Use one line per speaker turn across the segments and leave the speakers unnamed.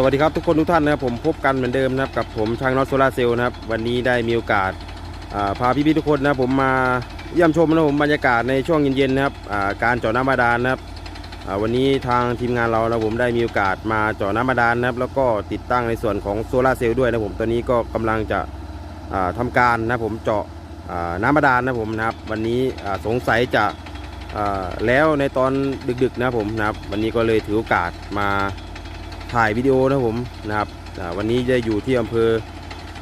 สวัสดีครับทุกคนทุกท่านนะครับผมพบกันเหมือนเดิมนะครับกับผมช่างน็อตโซลาเซลล์นะครับวันนี้ได้มีโอกาสาพาพี่ๆทุกคนนะผมมาเยี่ยมชมนะครับผมบรรยากาศในช่วงเย็นๆนะครับาการเจาะน้ำบาดาลนะครับวันนี้ทางทีมงานเรานะผมได้มีโอกาสมาเจาะน้ำบาดาลนะครับแล้วก็ติดตั้งในส่วนของโซลาเซลล์ด้วยนะผมตอนนี้ก็กำลังจะอ่าทำการนะผมเจาะน้ำบาดาลนะผมนะครับวันนี้สงสัยจะแล้วในตอนดึกๆนะผมนะครับวันนี้ก็เลยถือโอกาสมา ถ่ายวิดีโอนะผมนะครับวันนี้จะอยู่ที่อำเภอ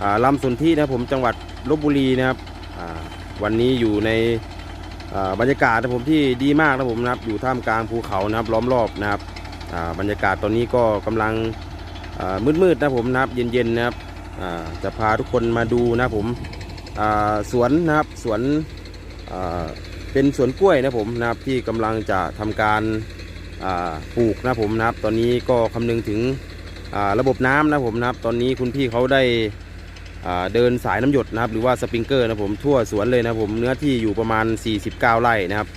อลำสนที่นะผมจังหวัดลบบุรีนะครับวันนี้อยู่ในบรรยากาศนะผมที่ดีมากนะผมนะครับอยู่ท่ามกลางภูเขานะครับล้อมรอบนะครับบรรยากาศตอนนี้ก็กำลังมืดๆนะผมนะครับเย็นๆนะครับจะพาทุกคนมาดูนะผมสวนนะครับสวนเป็นสวนกล้วยนะผมนะครับที่กำลังจะทำการ ปลูกนะผมนะครับ ตอนนี้ก็คำนึงถึงระบบน้ำนะผมนะครับ ตอนนี้คุณพี่เขาได้เดินสายน้ำหยดนะครับ หรือว่าสปริงเกอร์นะผมทั่วสวนเลยนะผมเนื้อที่อยู่ประมาณ 49 ไร่นะครับ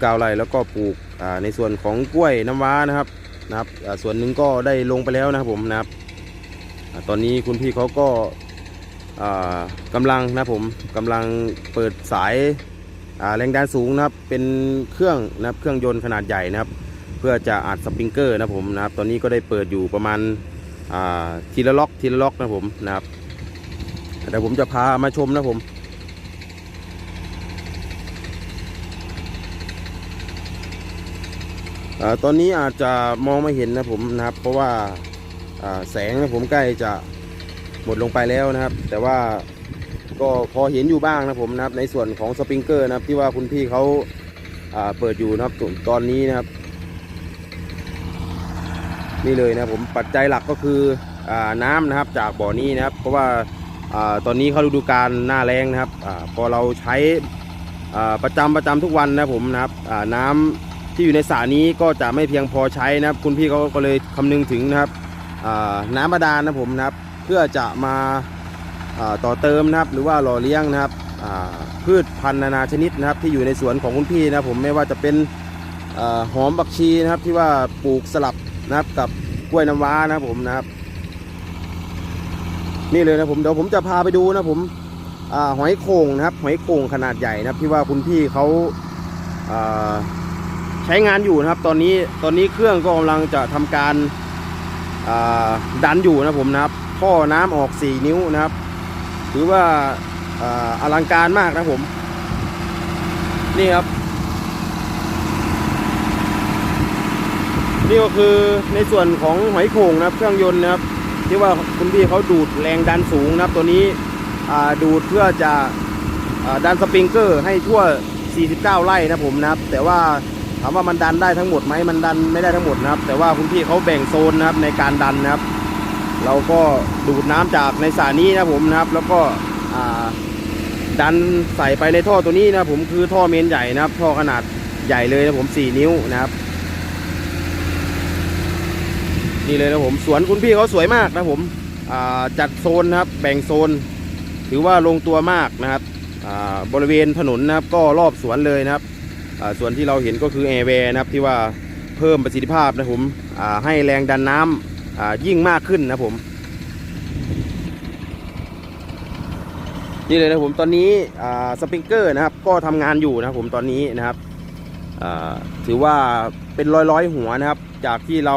49 ไร่แล้วก็ปลูกในส่วนของกล้วยน้ำว้านะครับนะครับส่วนหนึ่งก็ได้ลงไปแล้วนะครับผมนะครับ ตอนนี้คุณพี่เขาก็อ่ากำลังนะผมกำลังเปิดสาย แรงดันสูงนะครับเป็นเครื่องนะครับเครื่องยนต์ขนาดใหญ่นะครับ เพื่อจะอัดสปริงเกอร์นะผมนะครับ ตอนนี้ก็ได้เปิดอยู่ประมาณาทีละล็อกทีละล็อกนะผมนะครับเดี๋ยวผมจะพามาชมนะผมอตอนนี้อาจจะมองไม่เห็นนะผมนะครับ เพราะว่าอ่าแสงนะผมใกล้จะหมดลงไปแล้วนะครับ แต่ว่า ก็พอเห็นอยู่บ้างนะผมนะครับ ในส่วนของสปริงเกอร์นะครับที่ว่าคุณพี่เขาเปิดอยู่นะครับตอนนี้นะครับ นี่เลยนะผมปัจจัยหลักก็คืออน้ำนะครับจากบ่อนี้นะครับ เพราะว่าอตอนนี้เขาฤดูกาลหน้าแรงนะครับอพอเราใช้ประจำประจำทุกวันนะผมนะครับน้ำที่อยู่ในสระนี้ก็จะไม่เพียงพอใช้นะครับ คุณพี่เขาก็เลยคำนึงถึงนะครับน้ำบาดาลนะผมนะครับ เพื่อจะมา ต่อเติมนะครับหรือว่าหล่อเลี้ยงนะครับพืชพันธุ์นานาชนิดนะครับที่อยู่ในสวนของคุณพี่นะผมไม่ว่าจะเป็นอหอมบักชีนะครับที่ว่าปลูกสลับนะครับกับกล้วยน้ำว้านะผมนะครับ นี่เลยนะผมเดี๋ยวผมจะพาไปดูนะผมอหอยโข่งนะครับหอยโข่งขนาดใหญ่นะครับ ที่ว่าคุณพี่เขาาใช้งานอยู่นะครับ ตอนนี้ตอนนี้เครื่องก็กำลังจะทำการาดันอยู่นะผมนะครับท่อน้ำออก 4 นิ้วนะครับ ถือว่าอลังการมากนะผม นี่ครับ นี่ก็คือในส่วนของหอยโข่งนะครับ เครื่องยนต์นะครับ ที่ว่าคุณพี่เขาดูดแรงดันสูงนะครับ ตัวนี้ดูดเพื่อจะอดันสปริงเกอร์ให้ทั่ว 49 ไร่นะผมนะครับ แต่ว่าถามว่ามันดันได้ทั้งหมดไหมมันดันไม่ได้ทั้งหมดนะครับ แต่ว่าคุณพี่เขาแบ่งโซนนะครับในการดันนะครับ เราก็ดูดน้ำจากในสระนี้นะผมนะครับ แล้วก็ดันใส่ไปในท่อตัวนี้นะผมคือท่อเมนใหญ่นะครับ ท่อขนาดใหญ่เลยนะผม 4 นิ้วนะครับ นี่เลยนะผมสวนคุณพี่เขาสวยมากนะผมจัดโซนนะครับ แบ่งโซน ถือว่าลงตัวมากนะครับบริเวณถนนนะครับก็รอบสวนเลยนะครับส่วนที่เราเห็นก็คือแอร์แวร์นะครับที่ว่าเพิ่มประสิทธิภาพนะผมให้แรงดันน้ำอ่า ยิ่งมากขึ้นนะผม นี่เลยนะผมตอนนี้สปริงเกอร์นะครับ ก็ทำงานอยู่นะผมตอนนี้นะครับถือว่าเป็นร้อยร้อยๆหัวนะครับ จากที่เรา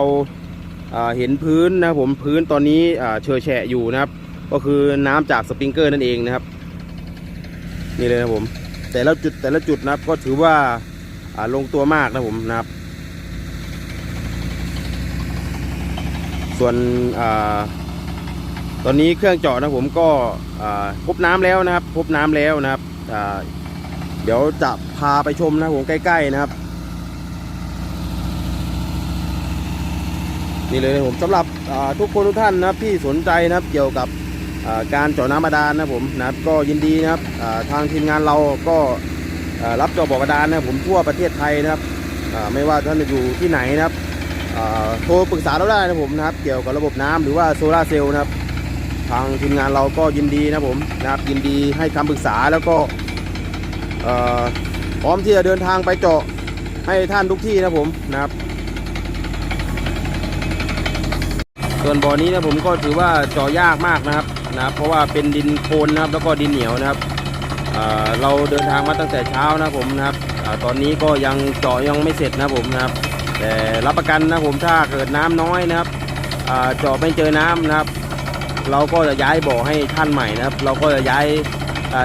าเห็นพื้นนะผมพื้นตอนนี้เชอแฉะอยู่นะครับ ก็คือน้ำจากสปริงเกอร์นั่นเองนะครับ นี่เลยนะผม แต่ละจุดแต่ละจุดนะครับก็ถือว่าอ่าลงตัวมากนะผมนะครับ ส่วนอตอนนี้เครื่องเจาะนะผมก็พบน้ำแล้วนะครับ พบน้ำแล้วนะครับเดี๋ยวจะพาไปชมนะผมใกล้ๆนะครับ นี่เลยนะผมสำหรับทุกคนทุกท่านนะครับที่สนใจนะครับเกี่ยวกับการเจาะน้ำบาดาลนะผมนะครับก็ยินดีนะครับทางทีมงานเราก็รับเจาะบ่อบาดาลนะผมทั่วประเทศไทยนะครับไม่ว่าท่านจะอยู่ที่ไหนนะครับ โทรปรึกษาเราได้นะผมนะครับ เกี่ยวกับระบบน้ำหรือว่าโซลาเซลล์นะครับ ทางทีมงานเราก็ยินดีนะผมนะครับ ยินดีให้คำปรึกษาแล้วก็พร้อมที่จะเดินทางไปเจาะให้ท่านทุกที่นะผมนะครับ ส่วนบ่อนี้นะผมก็ถือว่าเจาะยากมากนะครับนะครับ เพราะว่าเป็นดินโคลนนะครับ แล้วก็ดินเหนียวนะครับเราเดินทางมาตั้งแต่เช้านะผมนะครับอตอนนี้ก็ยังเจาะยังไม่เสร็จนะผมนะครับ แต่รับประกันนะผมถ้าเกิดน้ำน้อยนะครับเจาะไม่เจอน้ำนะครับ เราก็จะย้ายบ่อให้ท่านใหม่นะครับ เราก็จะย้าย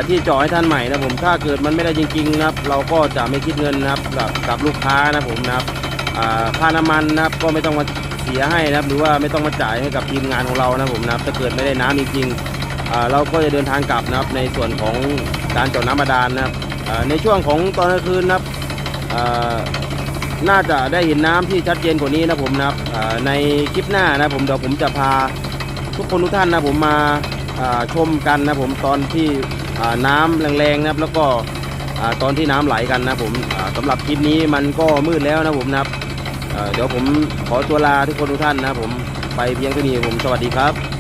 ที่เจาะให้ท่านใหม่นะผมถ้าเกิดมันไม่ได้จริงๆนะครับ เราก็จะไม่คิดเงินนะครับกับกับลูกค้านะผมนะครับค่าน้ำมันนะครับก็ไม่ต้องมาเสียให้นะครับ หรือว่าไม่ต้องมาจ่ายให้กับทีมงานของเรานะผมนะครับถ้าเกิดไม่ได้น้ำจริงๆเราก็จะเดินทางกลับนะครับ ในส่วนของการเจาะน้ำบาดาลนะครับในช่วงของตอนกลางคืนนะครับ น่าจะได้เห็นน้ำที่ชัดเจนกว่านี้นะผมนะครับในคลิปหน้านะผมเดี๋ยวผมจะพาทุกคนทุกท่านนะผมมาชมกันนะผมตอนที่น้ำแรงๆนะครับ แล้วก็ตอนที่น้ำไหลกันนะผมอ่าสำหรับคลิปนี้มันก็มืดแล้วนะผมนะครับเดี๋ยวผมขอตัวลาทุกคนทุกท่านนะผมไปเพียงเท่านี้ผมสวัสดีครับ